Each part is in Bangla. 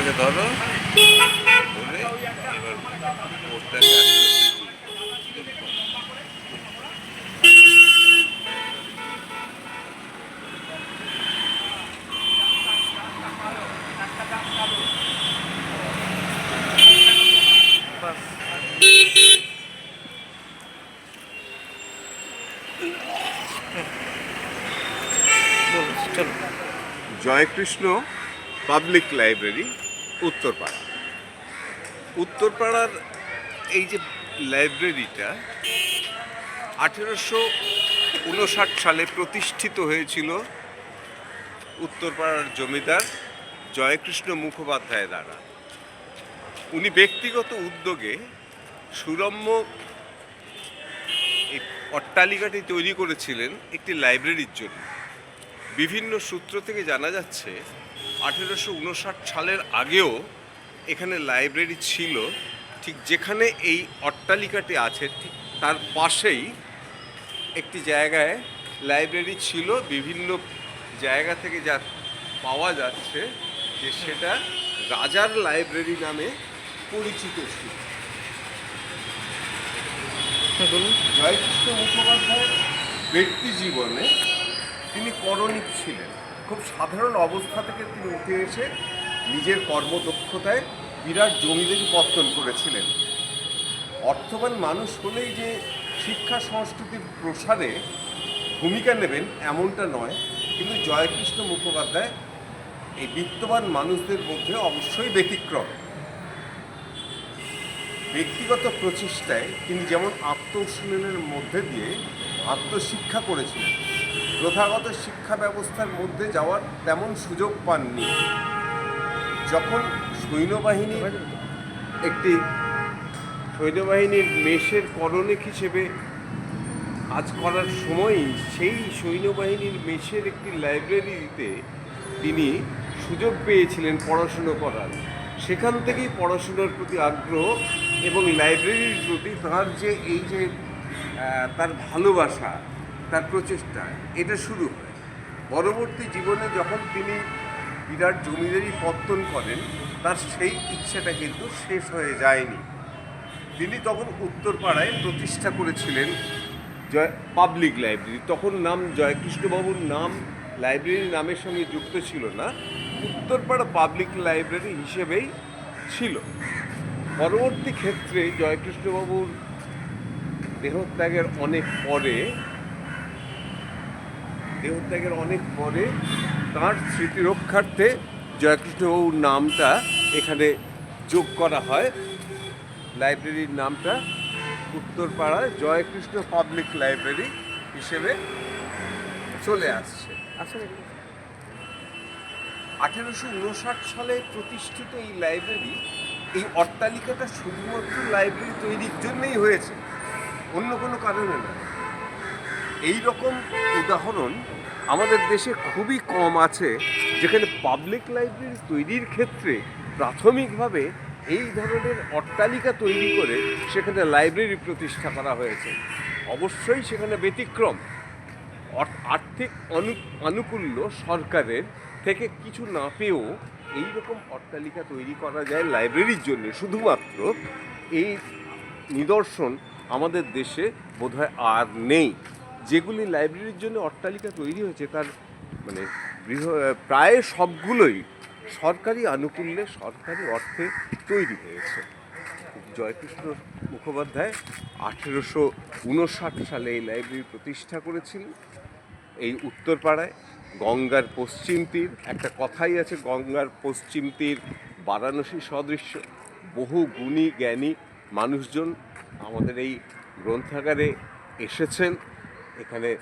বোর্ডটাকে ধরো এবার জয়কৃষ্ণ পাবলিক লাইব্রেরি। উত্তরপাড়া। উত্তরপাড়ার এই যে লাইব্রেরিটা আঠেরোশো উনষাট সালে প্রতিষ্ঠিত হয়েছিল উত্তরপাড়ার জমিদার জয়কৃষ্ণ মুখোপাধ্যায় দ্বারা। উনি ব্যক্তিগত উদ্যোগে সুরম্য এই অট্টালিকাটি তৈরি করেছিলেন একটি লাইব্রেরির জন্য। বিভিন্ন সূত্র থেকে জানা যাচ্ছে আঠেরোশো উনষাট সালের আগেও এখানে লাইব্রেরি ছিল। ঠিক যেখানে এই অট্টালিকাটি আছে, ঠিক তার পাশেই একটি জায়গায় লাইব্রেরি ছিল। বিভিন্ন জায়গা থেকে যা পাওয়া যাচ্ছে যে সেটা রাজার লাইব্রেরি নামে পরিচিত ছিল। জয়কৃষ্ণ মুখোপাধ্যায়ের ব্যক্তি জীবনে তিনি করণিক ছিলেন। খুব সাধারণ অবস্থা থেকে তিনি উঠে এসে নিজের কর্মদক্ষতায় বিরাট জমিদারি পত্তন করেছিলেন। অর্থবান মানুষ হলেই যে শিক্ষা সংস্কৃতির প্রসারে ভূমিকা নেবেন এমনটা নয়, কিন্তু জয়কৃষ্ণ মুখোপাধ্যায় এই বিত্তবান মানুষদের মধ্যে অবশ্যই ব্যতিক্রম। ব্যক্তিগত প্রচেষ্টায় তিনি যেমন আত্ম উন্নয়নের মধ্যে দিয়ে আত্মশিক্ষা করেছিলেন প্রথাগত শিক্ষা ব্যবস্থার মধ্যে যাওয়ার তেমন সুযোগ পাননি। যখন সৈন্যবাহিনী একটি সৈন্যবাহিনীর মেষের করণিক হিসেবে কাজ করার সময়ই সেই সৈন্যবাহিনীর মেষের একটি লাইব্রেরিতে তিনি সুযোগ পেয়েছিলেন পড়াশুনো করার। সেখান থেকেই পড়াশুনোর প্রতি আগ্রহ এবং লাইব্রেরির প্রতি তার যে এই যে তার ভালোবাসা তার প্রচেষ্টা, এটা শুরু হয়। পরবর্তী জীবনে যখন তিনি বিরাট জমিদারি পত্তন করেন, তার সেই ইচ্ছাটা কিন্তু শেষ হয়ে যায়নি। তিনি তখন উত্তরপাড়ায় প্রতিষ্ঠা করেছিলেন জয় পাবলিক লাইব্রেরি তখন নাম জয়কৃষ্ণবাবুর নাম লাইব্রেরির নামের সঙ্গে যুক্ত ছিল না, উত্তরপাড়া পাবলিক লাইব্রেরি হিসেবেই ছিল। পরবর্তী ক্ষেত্রে জয়কৃষ্ণবাবুর দেহত্যাগের অনেক পরে দেহত্যাগের অনেক পরে তার স্মৃতি রক্ষার্থে জয়কৃষ্ণবাবুর নামটা এখানে যোগ করা হয়। লাইব্রেরির নামটা উত্তরপাড়ায় জয়কৃষ্ণ পাবলিক লাইব্রেরি হিসেবে চলে আসছে। আসলে আঠেরোশো উনষাট সালে প্রতিষ্ঠিত এই লাইব্রেরি এই অট্টালিকাটা শুধুমাত্র লাইব্রেরি তৈরির জন্যই হয়েছে অন্য কোনো কারণে না এই রকম উদাহরণ আমাদের দেশে খুবই কম আছে, যেখানে পাবলিক লাইব্রেরি তৈরির ক্ষেত্রে প্রাথমিকভাবে এই ধরনের অট্টালিকা তৈরি করে সেখানে লাইব্রেরি প্রতিষ্ঠা করা হয়েছে। অবশ্যই সেখানে ব্যতিক্রম। আর্থিক অনু, আনুকূল্য সরকারের থেকে কিছু না পেয়েও এই রকম অট্টালিকা তৈরি করা যায় লাইব্রেরির জন্য। শুধুমাত্র এই নিদর্শন আমাদের দেশে বোধহয় আর নেই। যেগুলি লাইব্রেরির জন্য অট্টালিকা তৈরি হয়েছে, তার মানে বৃহ প্রায় সবগুলোই সরকারি আনুকূল্যে সরকারি অর্থে তৈরি হয়েছে। জয়কৃষ্ণ মুখোপাধ্যায় আঠেরোশো উনষাট সালে এই লাইব্রেরি প্রতিষ্ঠা করেছিলেন এই উত্তরপাড়ায়, গঙ্গার পশ্চিম তীর, একটা কথাই আছে, গঙ্গার পশ্চিম তীর বারাণসী সদৃশ্য। বহু গুণী জ্ঞানী মানুষজন আমাদের এই গ্রন্থাগারে এসেছেন। এখানে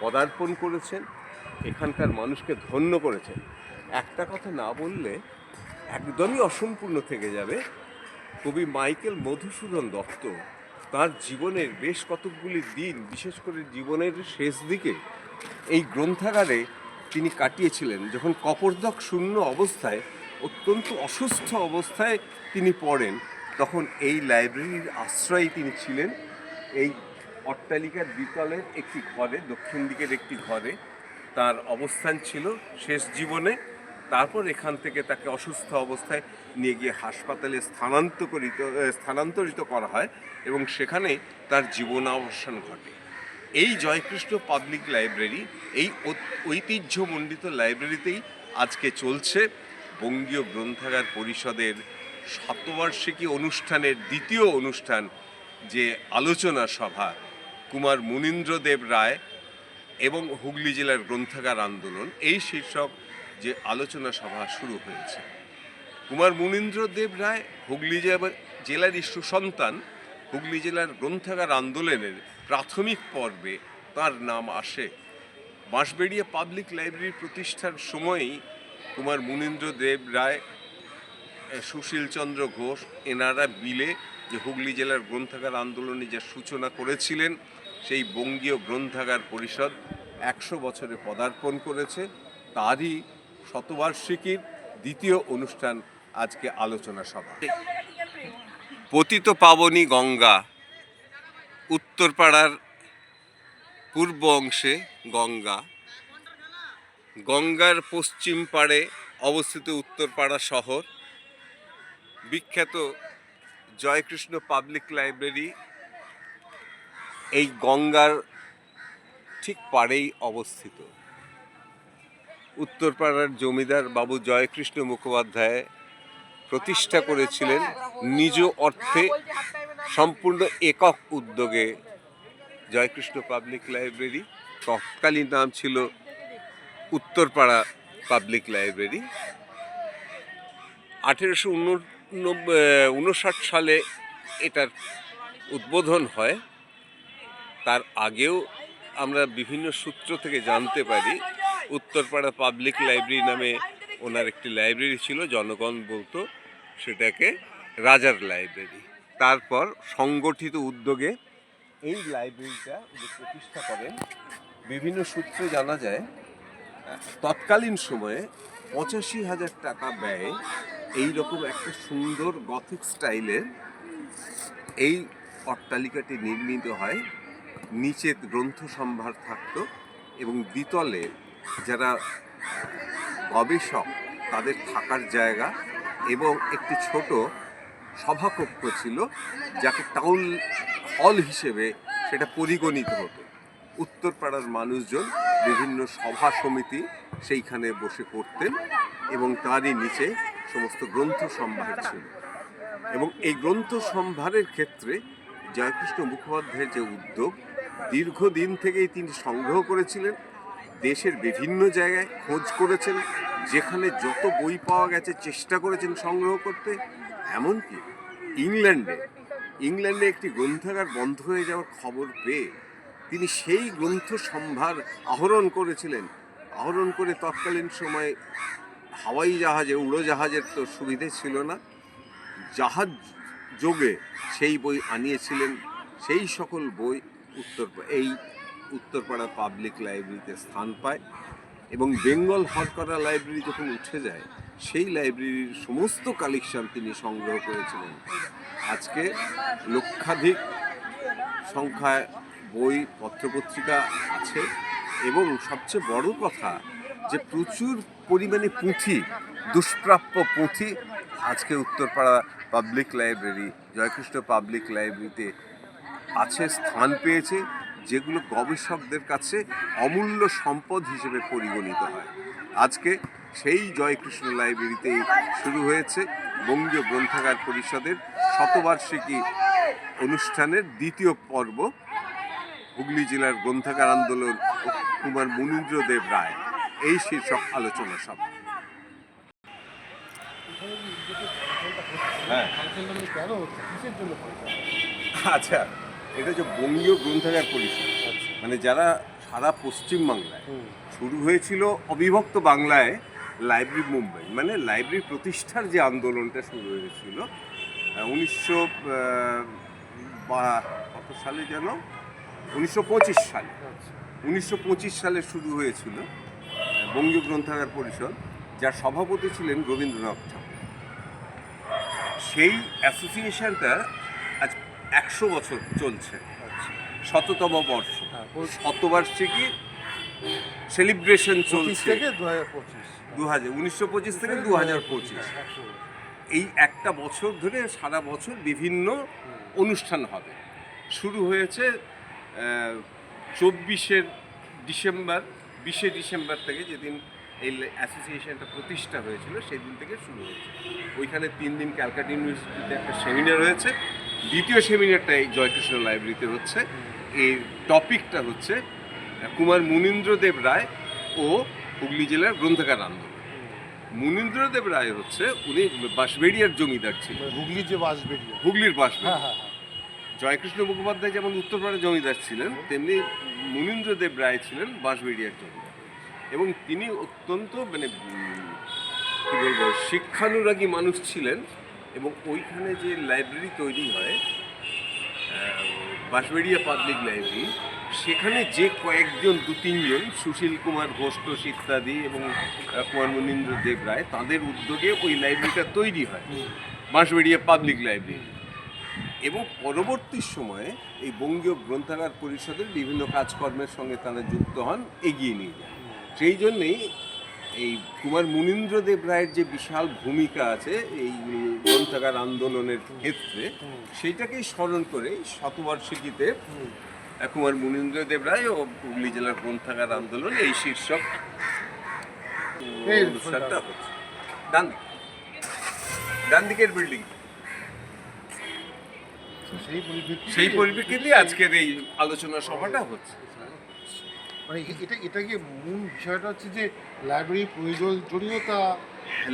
পদার্পণ করেছেন, এখানকার মানুষকে ধন্য করেছেন। একটা কথা না বললে একদমই অসম্পূর্ণ থেকে যাবে। কবি মাইকেল মধুসূদন দত্ত তার জীবনের বেশ কতকগুলি দিন, বিশেষ করে জীবনের শেষ দিকে এই গ্রন্থাগারে তিনি কাটিয়েছিলেন, যখন কপর্দক শূন্য অবস্থায়, অত্যন্ত অসুস্থ অবস্থায় তিনি পড়েন, তখন এই লাইব্রেরির আশ্রয়ে তিনি ছিলেন। এই অট্টালিকার দ্বিতলের একটি ঘরে, দক্ষিণ দিকের একটি ঘরে, তার অবস্থান ছিল শেষ জীবনে। তারপর এখান থেকে তাকে অসুস্থ অবস্থায় নিয়ে গিয়ে হাসপাতালে স্থানান্তরিত স্থানান্তরিত করা হয় এবং সেখানে তার জীবনাবসান ঘটে। এই জয়কৃষ্ণ পাবলিক লাইব্রেরি, এই ঐতিহ্যমণ্ডিত লাইব্রেরিতেই আজকে চলছে বঙ্গীয় গ্রন্থাগার পরিষদের শতবার্ষিকী অনুষ্ঠানের দ্বিতীয় অনুষ্ঠান যে আলোচনা সভা। কুমার মুনীন্দ্রদেব রায় এবং হুগলি জেলার গ্রন্থাগার আন্দোলন, এই শীর্ষক যে আলোচনা সভা শুরু হয়েছে। কুমার মুনীন্দ্রদেব রায় হুগলি জেলার জেলারই সুসন্তান হুগলি জেলার গ্রন্থাগার আন্দোলনের প্রাথমিক পর্বে তার নাম আসে। বাঁশবেড়িয়া পাবলিক লাইব্রেরি প্রতিষ্ঠার সময়ই কুমার মুনীন্দ্রদেব রায় সুশীল চন্দ্র ঘোষ, এনারা মিলে যে হুগলি জেলার গ্রন্থাগার আন্দোলনে যে সূচনা করেছিলেন সেই বঙ্গীয় গ্রন্থাগার পরিষদ একশো বছরে পদার্পণ করেছে। তারই শতবার্ষিকীর দ্বিতীয় অনুষ্ঠান আজকে আলোচনা সভা। পতিত পাবনী গঙ্গা উত্তরপাড়ার পূর্ব অংশে গঙ্গা। গঙ্গার পশ্চিম পাড়ে অবস্থিত উত্তরপাড়া শহর। বিখ্যাত জয়কৃষ্ণ পাবলিক লাইব্রেরি এই গঙ্গার ঠিক পাড়েই অবস্থিত। উত্তরপাড়ার জমিদার বাবু জয়কৃষ্ণ মুখোপাধ্যায় প্রতিষ্ঠা করেছিলেন নিজ অর্থে সম্পূর্ণ একক উদ্যোগে। জয়কৃষ্ণ পাবলিক লাইব্রেরি, তৎকালীন নাম ছিল উত্তরপাড়া পাবলিক লাইব্রেরি। আঠেরোশো উনষাট সালে এটার উদ্বোধন হয়। তার আগেও আমরা বিভিন্ন সূত্র থেকে জানতে পারি, উত্তরপাড়া পাবলিক লাইব্রেরি নামে ওনার একটি লাইব্রেরি ছিল, জনগণ বলতো সেটাকে রাজার লাইব্রেরি। তারপর সংগঠিত উদ্যোগে এই লাইব্রেরিটা প্রতিষ্ঠা করেন, বিভিন্ন সূত্রে জানা যায়, তৎকালীন সময়ে পঁচাশি হাজার টাকা ব্যয়ে এই রকম একটা সুন্দর গথিক স্টাইলের এই অট্টালিকাটি নির্মিত হয়। নিচে গ্রন্থ সম্ভার থাকতো এবং দ্বিতলে যারা গবেষক, তাদের থাকার জায়গা এবং একটি ছোট সভাকক্ষ ছিল, যাকে টাউন হল হিসেবে সেটা পরিগণিত হতো। উত্তরপাড়ার মানুষজন বিভিন্ন সভা সমিতি সেইখানে বসে করতেন এবং তারই নিচে সমস্ত গ্রন্থ সম্ভার ছিল। এবং এই গ্রন্থ সম্ভারের ক্ষেত্রে জয়কৃষ্ণ মুখোপাধ্যায়ের যে উদ্যোগ, দীর্ঘদিন থেকেই তিনি সংগ্রহ করেছিলেন, দেশের বিভিন্ন জায়গায় খোঁজ করেছেন, যেখানে যত বই পাওয়া গেছে চেষ্টা করেছেন সংগ্রহ করতে, এমনকি ইংল্যান্ডে ইংল্যান্ডে একটি গ্রন্থাগার বন্ধ হয়ে যাওয়ার খবর পেয়ে তিনি সেই গ্রন্থ সম্ভার আহরণ করেছিলেন। আহরণ করে তৎকালীন সময়ে হাওয়াই জাহাজে উড়োজাহাজের তো সুবিধে ছিল না। জাহাজ যোগে সেই বই আনিয়েছিলেন, সেই সকল বই উত্তর এই উত্তরপাড়া পাবলিক লাইব্রেরিতে স্থান পায় এবং বেঙ্গল হরকরা লাইব্রেরি যখন উঠে যায়, সেই লাইব্রেরির সমস্ত কালেকশন তিনি সংগ্রহ করেছিলেন। আজকে লক্ষাধিক সংখ্যায় বই, পত্রপত্রিকা আছে এবং সবচেয়ে বড় কথা যে প্রচুর পরিমাণে পুঁথি, দুষ্প্রাপ্য পুঁথি আজকে Uttarpara public library, Joykrishna public লাইব্রেরিতে আছে স্থান পেয়েছে, যেগুলো গবেষকদের কাছে অমূল্য সম্পদ হিসেবে পরিগণিত হয়। আজকে সেই জয়কৃষ্ণ লাইব্রেরিতেই শুরু হয়েছে বঙ্গীয় গ্রন্থাগার পরিষদের শতবার্ষিকী অনুষ্ঠানের দ্বিতীয় পর্ব। হুগলি জেলার গ্রন্থাগার আন্দোলন কুমার মুনীন্দ্রদেব রায়। এই শীর্ষক আলোচনা সভা হ্যাঁ কেন হচ্ছে কিসের জন্য করছে? আচ্ছা এটা হচ্ছে বঙ্গীয় গ্রন্থাগার পরিষদ মানে যারা সারা পশ্চিম বাংলায় শুরু হয়েছিল অবিভক্ত বাংলায় লাইব্রেরি মুম্বাই মানে লাইব্রেরি প্রতিষ্ঠার যে আন্দোলনটা শুরু হয়েছিল উনিশশো বা কত সালে যেন? উনিশশো পঁচিশ সালে। আচ্ছা। উনিশশো পঁচিশ সালে শুরু হয়েছিল বঙ্গীয় গ্রন্থাগার পরিষদ যার সভাপতি ছিলেন রবীন্দ্রনাথ ঠাকুর। সেই অ্যাসোসিয়েশনটা আজ একশো বছর চলছে। আচ্ছা। শততম বর্ষ। হ্যাঁ শতবার্ষিকী সেলিব্রেশন চলছে। থেকে দু হাজার উনিশশো পঁচিশ থেকে দু হাজার পঁচিশ। এই একটা বছর ধরে সারা বছর বিভিন্ন অনুষ্ঠান হবে। শুরু হয়েছে চব্বিশের ডিসেম্বর বিশে ডিসেম্বর থেকে যেদিন এই অ্যাসোসিয়েশনটা প্রতিষ্ঠা হয়েছিল সেই দিন থেকে শুরু হয়েছে। ওইখানে তিন দিন ক্যালকাটা ইউনিভার্সিটিতে একটা সেমিনার হয়েছে। দ্বিতীয় সেমিনারটা এই জয়কৃষ্ণ লাইব্রেরিতে হচ্ছে। এই টপিকটা হচ্ছে কুমার মুনীন্দ্রদেব রায় ও হুগলি জেলার গ্রন্থাগার আন্দোলন। মুনীন্দ্রদেব রায় হচ্ছে উনি বাঁশবেড়িয়ার জমিদার ছিলেন। মানে হুগলির যে বাঁশবেড়িয়া। হুগলির বাঁশবেড়িয়া। হ্যাঁ হ্যাঁ হ্যাঁ। জয়কৃষ্ণ মুখোপাধ্যায় যেমন উত্তরপাড়া জমিদার ছিলেন তেমনি মুনীন্দ্রদেব রায় ছিলেন বাঁশবেড়িয়ার জমিদার। এবং তিনি অত্যন্ত মানে কি বলব, শিক্ষানুরাগী মানুষ ছিলেন এবং ওইখানে যে লাইব্রেরি তৈরি হয় বাঁশবেড়িয়া পাবলিক লাইব্রেরি, সেখানে যে কয়েকজন, দু, তিনজন, সুশীল কুমার ঘোষ ইত্যাদি এবং কুমার মুনীন্দ্র দেব রায়, তাদের উদ্যোগে ওই লাইব্রেরিটা তৈরি হয়, বাঁশবেড়িয়া পাবলিক লাইব্রেরি। এবং পরবর্তী সময়ে এই বঙ্গীয় গ্রন্থাগার পরিষদের বিভিন্ন কাজকর্মের সঙ্গে তারা যুক্ত হন, এগিয়ে নিয়ে যায় সেই জন্যেই এই কুমার মুনীন্দ্রদেব রায়ের যে বিশাল ভূমিকা আছে এই গ্রন্থাগার আন্দোলনের ক্ষেত্রে সেইটাকেই স্মরণ করে শতবার্ষিকীতে কুমার মুনীন্দ্রদেব রায় ও হুগলি জেলার গ্রন্থাগার আন্দোলন এই শীর্ষক উম, অনুষ্ঠানটা হচ্ছে। ডান ডান দিকের বিল্ডিং সেই পরিপ্রেক্ষিতে আজকের এই আলোচনা সভাটা হচ্ছে। মানে এটা এটা কি মূল বিষয়টা হচ্ছে যে লাইব্রেরি প্রয়োজনীয়তা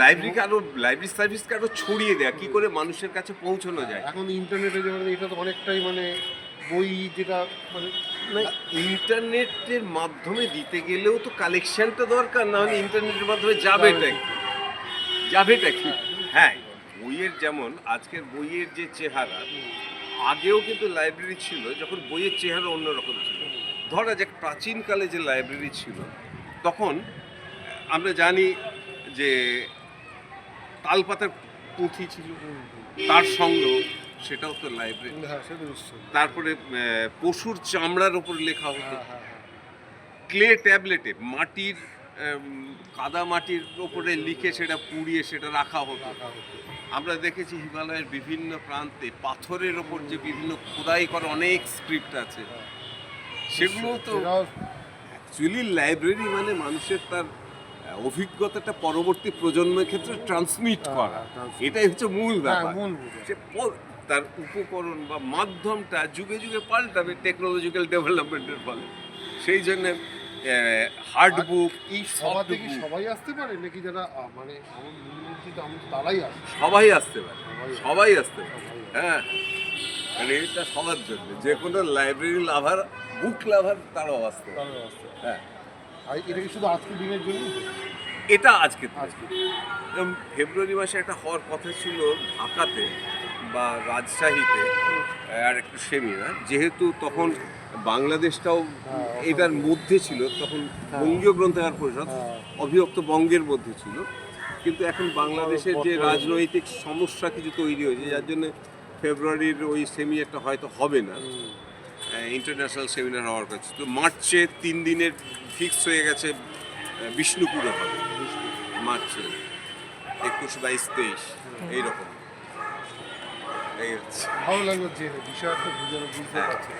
লাইব্রেরিকে আরও লাইব্রেরি সার্ভিসকে আরও ছড়িয়ে দেয়া কি করে মানুষের কাছে পৌঁছানো যায়? এখন ইন্টারনেটে যেমন এটা তো অনেকটাই মানে বই যেটা মানে ইন্টারনেটের মাধ্যমে দিতে গেলেও তো কালেকশনটা দরকার না হলে ইন্টারনেটের মাধ্যমে যাবেটা কি? যাবেটা কি? হ্যাঁ বইয়ের যেমন আজকের বইয়ের যে চেহারা আগেও কিন্তু লাইব্রেরি ছিল যখন বইয়ের চেহারা অন্যরকম ছিল। ধরা যাক প্রাচীনকালে যে লাইব্রেরি ছিল তখন আমরা জানি যে তালপাতার পুঁথি ছিল তার সঙ্গেও সেটাও তো লাইব্রেরি হ্যাঁ তারপরে পশুর চামড়ার ওপর লেখা হতো। হ্যাঁ হ্যাঁ। হ্যাঁ ক্লে ট্যাবলেটে মাটির কাদা মাটির ওপরে লিখে সেটা পুড়িয়ে সেটা রাখা হতো। রাখা হতো। আমরা দেখেছি হিমালয়ের বিভিন্ন প্রান্তে পাথরের ওপর যে বিভিন্ন খোদাই করা অনেক স্ক্রিপ্ট আছে। সেগুলো তো অ্যাকচুয়ালি লাইব্রেরি মানে মানুষের তার অভিজ্ঞতাটা পরবর্তী প্রজন্মের ক্ষেত্রে ট্রান্সমিট হ্যাঁ, করা। এটাই হচ্ছে মূল হ্যাঁ ব্যাপার তার উপকরণ বা মাধ্যমটা যুগে যুগে পাল্টাবে টেকনোলজিক্যাল ডেভেলপমেন্টের ফলে সেই জন্য হার্ড বুক এই সভা থেকে সবাই আসতে পারে নাকি যারা মানে আমার আমি তারাই আসে সবাই আসতে পারে সবাই আসতে পারে হ্যাঁ মানে এটা সবার জন্য। যে কোনো লাইব্রেরি লাভার বুক লাভার তারাও পারে। হ্যাঁ। আর এটা কি শুধু আজকের দিনের জন্যই? তো? এটা আজকে ফেব্রুয়ারি মাসে একটা হওয়ার কথা ছিল ঢাকাতে বা রাজশাহীতে আর একটু সেমিনার। যেহেতু তখন বাংলাদেশটাও হ্যাঁ, এটার মধ্যে ছিল তখন বঙ্গীয় গ্রন্থাগার পরিষদ হ্যাঁ। অবিভক্ত বঙ্গের মধ্যে ছিল। কিন্তু এখন বাংলাদেশের যে রাজনৈতিক সমস্যা কিছু তৈরি হয়েছে যার জন্য ফেব্রুয়ারির ওই সেমিনারটা হয়তো হবে না। ইন্টারন্যাশনাল সেমিনার হওয়ার কাছে তো মার্চে তিন দিনের ফিক্স হয়ে গেছে বিষ্ণুপুরে হবে। মার্চে একুশ বাইশ তেইশ এইরকম। ভালো লাগল যে বিষয়টা বুঝে বুঝতে হ্যাঁ। পারছি।